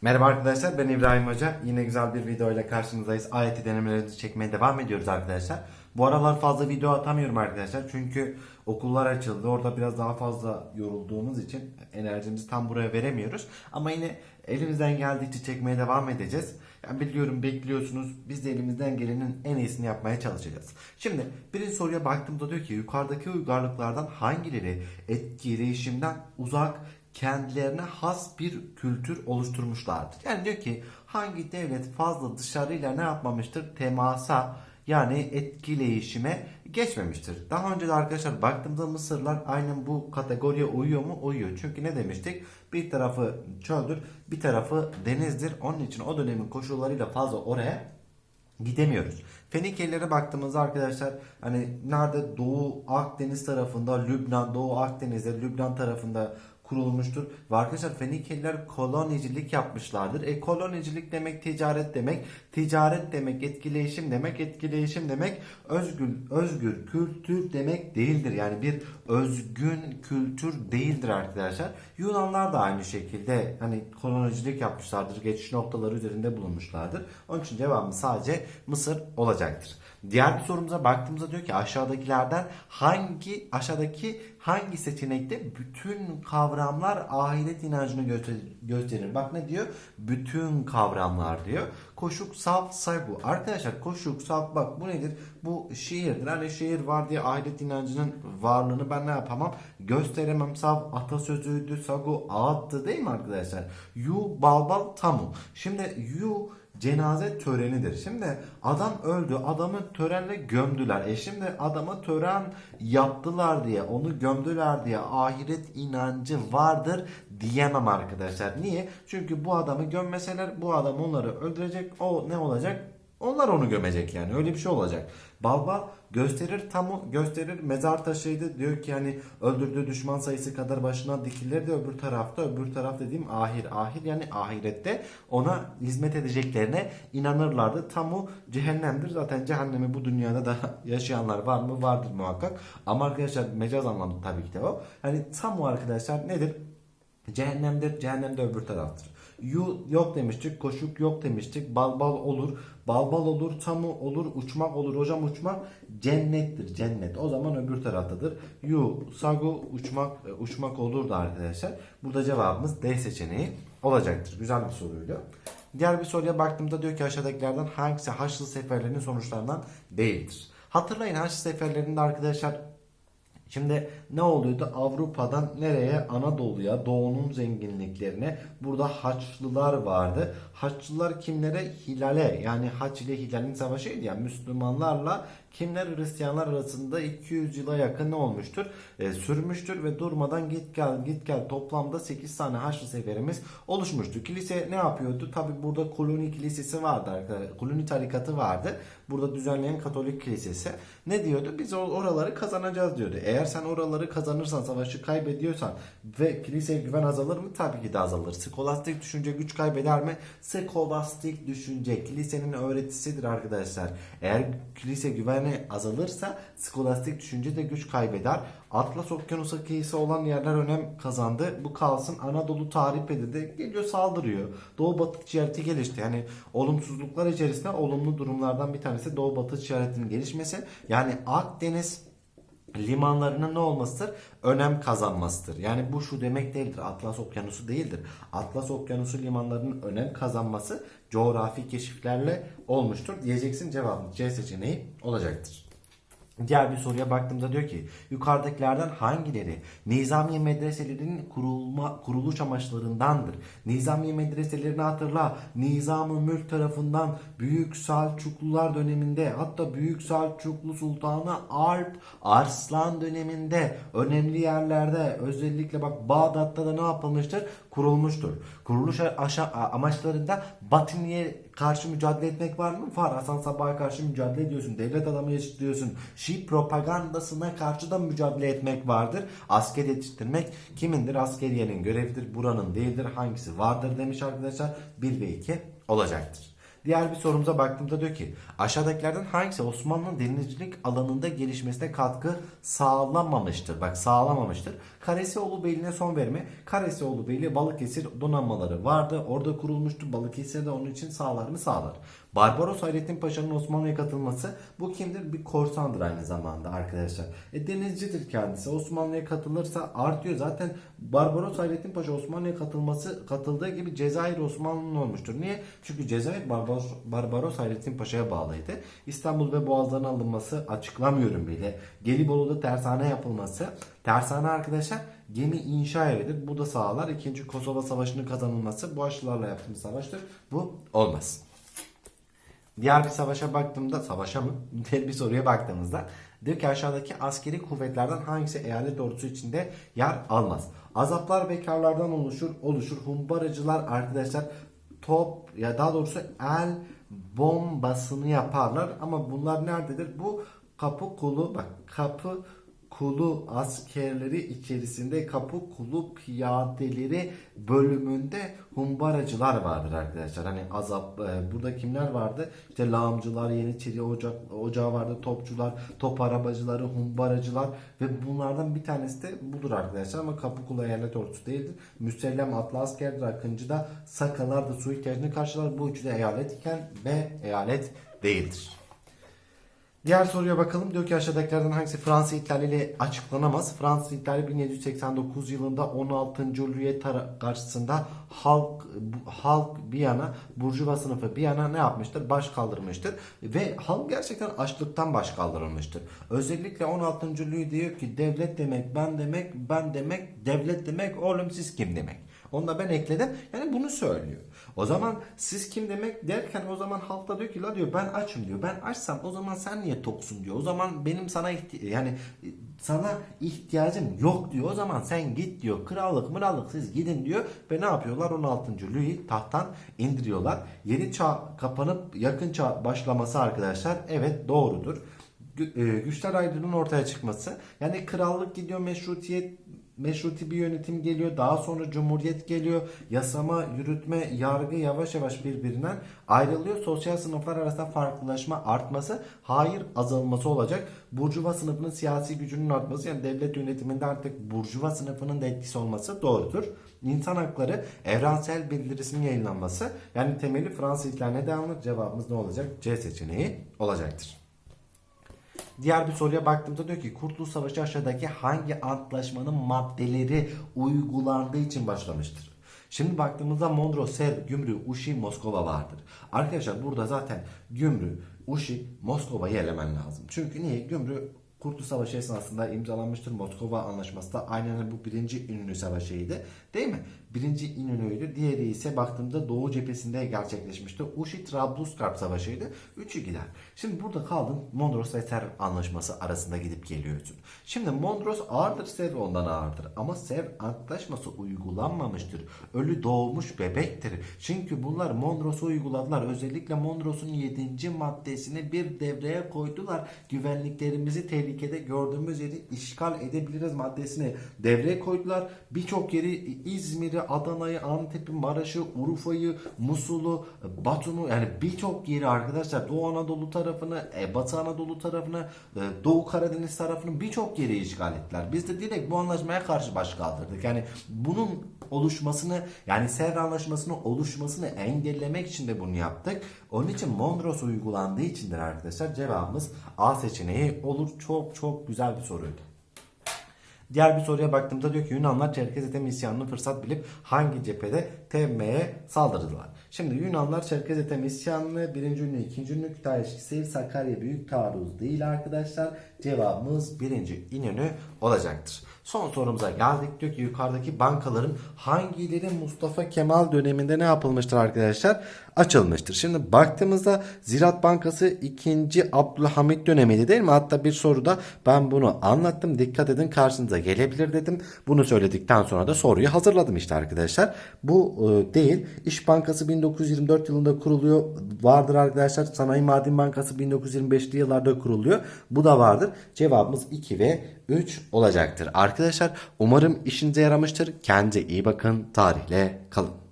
Merhaba arkadaşlar ben İbrahim Hoca. Yine güzel bir video ile karşınızdayız. AYT denemelerimizi çekmeye devam ediyoruz arkadaşlar. Bu aralar fazla video atamıyorum arkadaşlar. Çünkü okullar açıldı. Orada biraz daha fazla yorulduğumuz için enerjimizi tam buraya veremiyoruz. Ama yine elimizden geldikçe çekmeye devam edeceğiz. Yani biliyorum bekliyorsunuz. Biz de elimizden gelenin en iyisini yapmaya çalışacağız. Şimdi birinci soruya baktığımda diyor ki yukarıdaki uygarlıklardan hangileri etkileşimden uzak kendilerine has bir kültür oluşturmuşlardır. Yani diyor ki hangi devlet fazla dışarıyla ne yapmamıştır? Temasa yani etkileşime geçmemiştir. Daha önce de arkadaşlar baktığımda Mısırlar aynen bu kategoriye uyuyor mu? Uyuyor. Çünkü ne demiştik? Bir tarafı çöldür, bir tarafı denizdir. Onun için o dönemin koşullarıyla fazla oraya gidemiyoruz. Fenikelilere baktığımızda arkadaşlar hani nerede Doğu Akdeniz tarafında Lübnan, Doğu Akdeniz'de Lübnan tarafında kurulmuştur. Ve arkadaşlar Fenikeliler kolonicilik yapmışlardır. E kolonicilik demek ticaret demek. Ticaret demek etkileşim demek. Etkileşim demek özgür, özgür kültür demek değildir. Yani bir özgün kültür değildir arkadaşlar. Yunanlar da aynı şekilde hani kolonicilik yapmışlardır. Geçiş noktaları üzerinde bulunmuşlardır. Onun için cevabımız sadece Mısır olacaktır. Diğer bir sorumuza baktığımızda diyor ki aşağıdakilerden hangi aşağıdaki hangi seçenekte bütün kavramlar ahiret inancını göster- gösterir? Bak ne diyor? Bütün kavramlar diyor. Koşuk, saf, saygu. Arkadaşlar koşuk, saf bak bu nedir? Bu şiirdir. Hani şiir var diye ahiret inancının varlığını ben ne yapamam? Gösteremem. Saf atasözüydü, sagu ağıttı değil mi arkadaşlar? Yu, balbal, tamu. Şimdi yu cenaze törenidir. Şimdi adam öldü. Adamı törenle gömdüler. E şimdi adama tören yaptılar diye, onu gömdüler diye ahiret inancı vardır diyemem arkadaşlar. Niye? Çünkü bu adamı gömmeseler bu adam onları öldürecek. O ne olacak? Onlar onu gömecek yani. Öyle bir şey olacak. Balbal gösterir tamu gösterir mezar taşıydı. Diyor ki hani öldürdüğü düşman sayısı kadar başına dikilir de öbür tarafta öbür taraf dediğim ahir. Ahir yani ahirette ona hizmet edeceklerine inanırlardı. Tamu cehennemdir. Zaten cehennemi bu dünyada da yaşayanlar var mı? Vardır muhakkak. Ama arkadaşlar mecaz anlamda tabii ki de o. Hani tamu arkadaşlar nedir? Cehennemdir. Cehennem de öbür taraftır. Yu yok demiştik. Koşuk yok demiştik. Balbal olur. Balbal olur. Tamu olur. Uçmak olur. Hocam uçmak cennettir. Cennet. O zaman öbür taraftadır. Yu, sagu uçmak e, uçmak olur da arkadaşlar. Burada cevabımız D seçeneği olacaktır. Güzel bir soruydu. Diğer bir soruya baktığımda diyor ki aşağıdakilerden hangisi Haçlı seferlerinin sonuçlarından değildir? Hatırlayın Haçlı seferlerinde arkadaşlar Şimdi ne oluyordu? Avrupa'dan nereye? Anadolu'ya, doğunun zenginliklerine. Burada Haçlılar vardı. Haçlılar kimlere? Hilale yani Haç ile Hilal'in savaşıydı yani Müslümanlarla kimler Hristiyanlar arasında 200 yıla yakın ne olmuştur? E, sürmüştür ve durmadan git gel git gel toplamda 8 tane Haçlı seferimiz oluşmuştu. Kilise ne yapıyordu? Tabi burada koloni kilisesi vardı arkadaşlar. Koloni tarikatı vardı. Burada düzenleyen Katolik kilisesi. Ne diyordu? Biz or- oraları kazanacağız diyordu. Eğer sen oraları kazanırsan, savaşı kaybediyorsan ve kiliseye güven azalır mı? Tabii ki de azalır. Skolastik düşünce güç kaybeder mi? Skolastik düşünce kilisenin öğretisidir arkadaşlar. Eğer kilise güveni azalırsa skolastik düşünce de güç kaybeder. Atlas Okyanusu kıyısı olan yerler önem kazandı. Bu kalsın Anadolu tahrip edildi. Geliyor saldırıyor. Doğu batı ticareti gelişti. Yani olumsuzluklar içerisinde olumlu durumlardan bir tanesi Doğu batı ticaretinin gelişmesi. Yani Akdeniz limanlarının ne olmasıdır? Önem kazanmasıdır. Yani bu şu demek değildir. Atlas Okyanusu değildir. Atlas Okyanusu limanlarının önem kazanması coğrafi keşiflerle olmuştur. Diyeceksin cevabın C seçeneği olacaktır. Diğer bir soruya baktığımda diyor ki yukarıdakilerden hangileri Nizamiye medreselerinin kurulma kuruluş amaçlarındandır? Nizamiye medreselerini hatırla. Nizam-ı Mülk tarafından Büyük Selçuklular döneminde hatta Büyük Selçuklu Sultanı Alp Arslan döneminde önemli yerlerde özellikle bak Bağdat'ta da ne yapılmıştır? Kurulmuştur. Kuruluş amaçlarında Batiniye karşı mücadele etmek var mı? Var. Hasan Sabbah'a karşı mücadele ediyorsun. Devlet adamı yetiştiriyorsun. Şii propagandasına karşı da mücadele etmek vardır. Asker yetiştirmek kimindir? Askeriyenin görevidir. Buranın değildir. Hangisi vardır demiş arkadaşlar. 1 ve 2 olacaktır. Diğer bir sorumuza baktığımda diyor ki aşağıdakilerden hangisi Osmanlı'nın denizcilik alanında gelişmesine katkı sağlamamıştır? Bak sağlamamıştır. Karesioğlu Beyliğine son verme. Karesioğlu Beyliği Balıkesir donanmaları vardı. Orada kurulmuştu. Balıkesir de onun için sağlar mı? Sağlar. Barbaros Hayrettin Paşa'nın Osmanlı'ya katılması bu kimdir? Bir korsandır aynı zamanda arkadaşlar. E, denizcidir kendisi. Osmanlı'ya katılırsa artıyor. Zaten Barbaros Hayrettin Paşa Osmanlı'ya katılması katıldığı gibi Cezayir Osmanlı'nın olmuştur. Niye? Çünkü Cezayir Barbaros, Barbaros Hayrettin Paşa'ya bağlıydı. İstanbul ve Boğaz'dan alınması açıklamıyorum bile. Gelibolu'da tersane yapılması. Tersane arkadaşlar gemi inşa evidir. Bu da sağlar. İkinci Kosova Savaşı'nın kazanılması bu aşılarla yaptığımız savaştır. Bu olmaz. Diğer bir savaşa baktığımda, savaşa mı? Diğer bir soruya baktığımızda diyor ki aşağıdaki askeri kuvvetlerden hangisi eyalet ordusu içinde yer almaz? Azaplar bekarlardan oluşur, oluşur. Humbaracılar arkadaşlar top ya daha doğrusu el bombasını yaparlar ama bunlar nerededir? Bu kapı kulu bak kapı kulu askerleri içerisinde kapı kulu piyadeleri bölümünde humbaracılar vardır arkadaşlar. Hani azap e, burada kimler vardı? İşte lağımcılar, Yeniçeri ocak ocağı vardı, topçular, top arabacıları, humbaracılar ve bunlardan bir tanesi de budur arkadaşlar ama kapı kulu eyalet ordusu değildir. Müsellem atlı askerdir. Akıncı da Sakalar da su ihtiyacını karşılar. Bu üçü de eyalet iken ve eyalet değildir. Diğer soruya bakalım. Diyor ki aşağıdakilerden hangisi Fransa ihtilaliyle açıklanamaz? Fransız ihtilali 1789 yılında 16. Louis karşısında halk halk bir yana, burjuva sınıfı bir yana ne yapmıştır? Baş kaldırmıştır. Ve halk gerçekten açlıktan baş kaldırılmıştır. Özellikle 16. Louis diyor ki devlet demek, ben demek, ben demek, devlet demek, oğlum siz kim demek? Onu da ben ekledim. Yani bunu söylüyor. O zaman siz kim demek derken o zaman halk da diyor ki la diyor ben açım diyor. Ben açsam o zaman sen niye toksun diyor. O zaman benim sana yani sana ihtiyacım yok diyor. O zaman sen git diyor. Krallık mırallık siz gidin diyor. Ve ne yapıyorlar? 16. Louis tahttan indiriyorlar. Yeni çağ kapanıp yakın çağ başlaması arkadaşlar evet doğrudur. E, güçler ayrılığının ortaya çıkması. Yani krallık gidiyor meşrutiyet meşruti bir yönetim geliyor. Daha sonra cumhuriyet geliyor. Yasama, yürütme, yargı yavaş yavaş birbirinden ayrılıyor. Sosyal sınıflar arasında farklılaşma artması, hayır azalması olacak. Burjuva sınıfının siyasi gücünün artması yani devlet yönetiminde artık burjuva sınıfının da etkisi olması doğrudur. İnsan hakları evrensel bildirisinin yayınlanması yani temeli Fransız ihlaline devamlı cevabımız ne olacak? C seçeneği olacaktır. Diğer bir soruya baktığımda diyor ki Kurtuluş Savaşı aşağıdaki hangi antlaşmanın maddeleri uygulandığı için başlamıştır? Şimdi baktığımızda Mondros, Serv, Gümrü, Uşi, Moskova vardır. Arkadaşlar burada zaten Gümrü, Uşi, Moskova'yı elemen lazım. Çünkü niye? Gümrü Kurtuluş Savaşı esnasında imzalanmıştır. Moskova Anlaşması da aynen bu birinci İnönü Savaşı'ydı. Değil mi? Birinci İnönü'ydü. Diğeri ise baktığımda Doğu cephesinde gerçekleşmişti. Uşi Trablusgarp Savaşı'ydı. Üçü gider. Şimdi burada kaldın Mondros ve Serv Anlaşması arasında gidip geliyorsun. Şimdi Mondros ağırdır, Serv ondan ağırdır. Ama Serv Antlaşması uygulanmamıştır. Ölü doğmuş bebektir. Çünkü bunlar Mondros'u uyguladılar. Özellikle Mondros'un 7. maddesini bir devreye koydular. Güvenliklerimizi tehlikede gördüğümüz yeri işgal edebiliriz maddesini devreye koydular. Birçok yeri İzmir'i, Adana'yı, Antep'i, Maraş'ı, Urfa'yı, Musul'u, Batum'u yani birçok yeri arkadaşlar Doğu Anadolu tarafını, e, Batı Anadolu tarafını, e, Doğu Karadeniz tarafını birçok yeri işgal ettiler. Biz de direkt bu anlaşmaya karşı baş kaldırdık. Yani bunun oluşmasını yani Sevr Anlaşması'nın oluşmasını engellemek için de bunu yaptık. Onun için Mondros uygulandığı içindir arkadaşlar. Cevabımız A seçeneği olur. Çok çok güzel bir soruydu. Diğer bir soruya baktığımda diyor ki Yunanlar Çerkezete isyanını fırsat bilip hangi cephede TM'ye saldırdılar? Şimdi Yunanlar Çerkezete isyanını birinci ünlü, ikinci ünlü Kütahya Şehir Sakarya Büyük Taarruz değil arkadaşlar. Cevabımız birinci İnönü olacaktır. Son sorumuza geldik. Diyor ki yukarıdaki bankaların hangileri Mustafa Kemal döneminde ne yapılmıştır arkadaşlar? Açılmıştır. Şimdi baktığımızda Ziraat Bankası 2. Abdülhamit dönemiydi değil mi? Hatta bir soruda ben bunu anlattım. Dikkat edin karşınıza gelebilir dedim. Bunu söyledikten sonra da soruyu hazırladım işte arkadaşlar. Bu e, değil. İş Bankası 1924 yılında kuruluyor. Vardır arkadaşlar. Sanayi Maden Bankası 1925'li yıllarda kuruluyor. Bu da vardır. Cevabımız 2 ve 3 olacaktır. Arkadaşlar umarım işinize yaramıştır. Kendinize iyi bakın. Tarihle kalın.